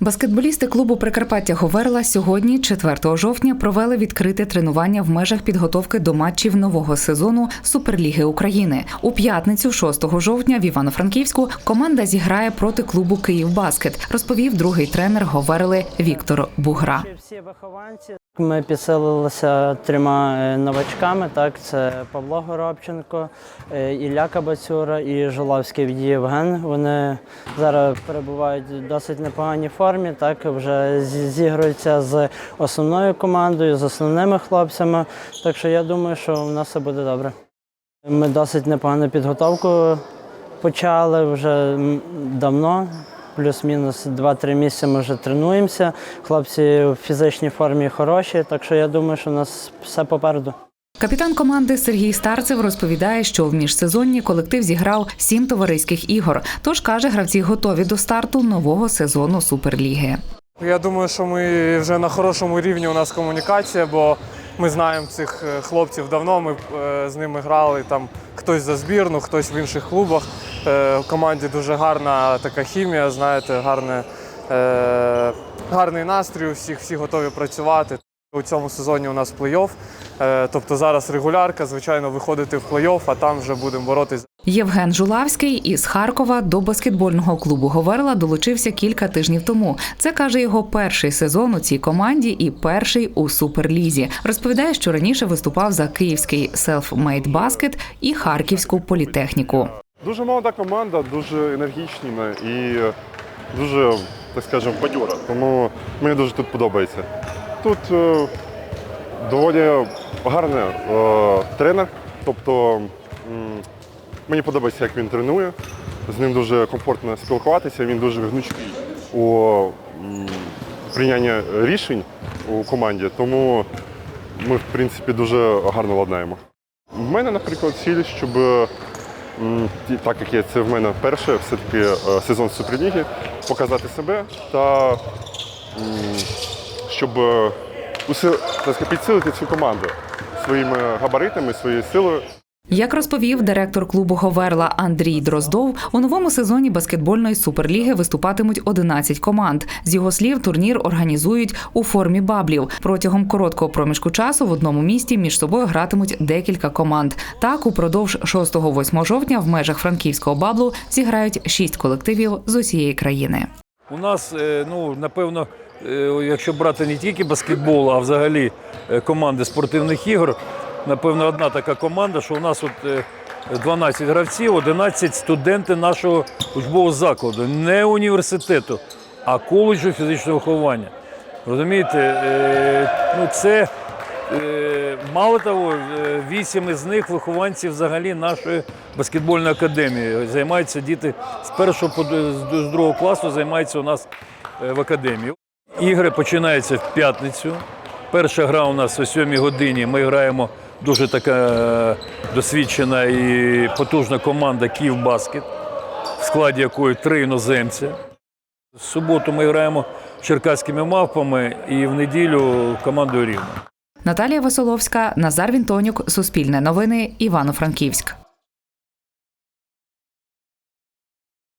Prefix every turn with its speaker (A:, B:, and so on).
A: Баскетболісти клубу Прикарпаття Говерла сьогодні, 4 жовтня, провели відкрите тренування в межах підготовки до матчів нового сезону Суперліги України. У п'ятницю, 6 жовтня, в Івано-Франківську команда зіграє проти клубу Київбаскет, розповів другий тренер Говерли Віктор Бугра.
B: Ми підсилилися трьома е, новачками. Так, це Павло Горобченко, е, Ілля Кабацюра і Жоловський від Євген. Вони зараз перебувають в досить непоганій формі. Так, вже зі- зігруються з основною командою, з основними хлопцями. Так що я думаю, що в нас все буде добре. Ми досить непогану підготовку почали вже давно. Плюс-мінус 2-3 місяці ми вже тренуємося. Хлопці в фізичній формі хороші, так що я думаю, що у нас все попереду.
A: Капітан команди Сергій Старцев розповідає, що в міжсезонні колектив зіграв сім товариських ігор. Тож каже, гравці готові до старту нового сезону Суперліги.
C: Я думаю, що ми вже на хорошому рівні у нас комунікація, бо ми знаємо цих е, хлопців давно. Ми е, з ними грали там хтось за збірну, хтось в інших клубах. Е, В команді дуже гарна така хімія, знаєте, гарне, гарний настрій у всіх, всі готові працювати. У цьому сезоні у нас плей-офф. Е, Тобто зараз регулярка, звичайно, виходити в плей-офф, а там вже будемо боротися
A: Євген Жулавський із Харкова до баскетбольного клубу Говерла долучився кілька тижнів тому. Це каже його перший сезон у цій команді і перший у суперлізі. Розповідає, що раніше виступав за київський Self-Made Basket і Харківську політехніку.
D: Дуже молода команда, дуже енергічна і дуже, так скажемо, бадьора. Тому мені дуже тут подобається. Тут е, доволі гарний е, тренер, тобто мені подобається, як він тренує. З ним дуже комфортно спілкуватися, він дуже гнучкий у прийнянні рішень у команді, тому ми, в принципі, дуже гарно ладнаємо. В мене, наприклад, ціль, щоб так як є це в мене перше, все-таки е, сезон Суперліги, показати себе та щоб підсилити цю команду своїми габаритами, своєю силою.
A: Як розповів директор клубу Говерла Андрій Дроздов, у новому сезоні баскетбольної суперліги виступатимуть 11 команд. З його слів, турнір організують у формі баблів. Протягом короткого проміжку часу в одному місті між собою гратимуть декілька команд. Так, упродовж 6-8 жовтня в межах франківського баблу зіграють шість колективів з усієї країни.
E: У нас, е, ну, напевно, якщо брати не тільки баскетбол, а взагалі е, команди спортивних ігор, напевно, одна така команда, що у нас от е, 12 гравців, 11 студенти нашого учбового закладу, не університету, а коледжу фізичного виховання. Розумієте, Е, ну це е, мало того, е, вісім із них вихованці взагалі нашої баскетбольної академії. Займаються діти з першого по з другого класу, займаються у нас е, в академії. Ігри починаються в п'ятницю. Перша гра у нас о 7 годині. Ми граємо дуже така е, досвідчена і потужна команда Київбаскет, в складі якої три іноземця. В суботу ми граємо черкаськими мавпами і в неділю командою Рівно.
A: Наталія Василовська, Назар Вінтонюк, Суспільне новини, Івано-Франківськ.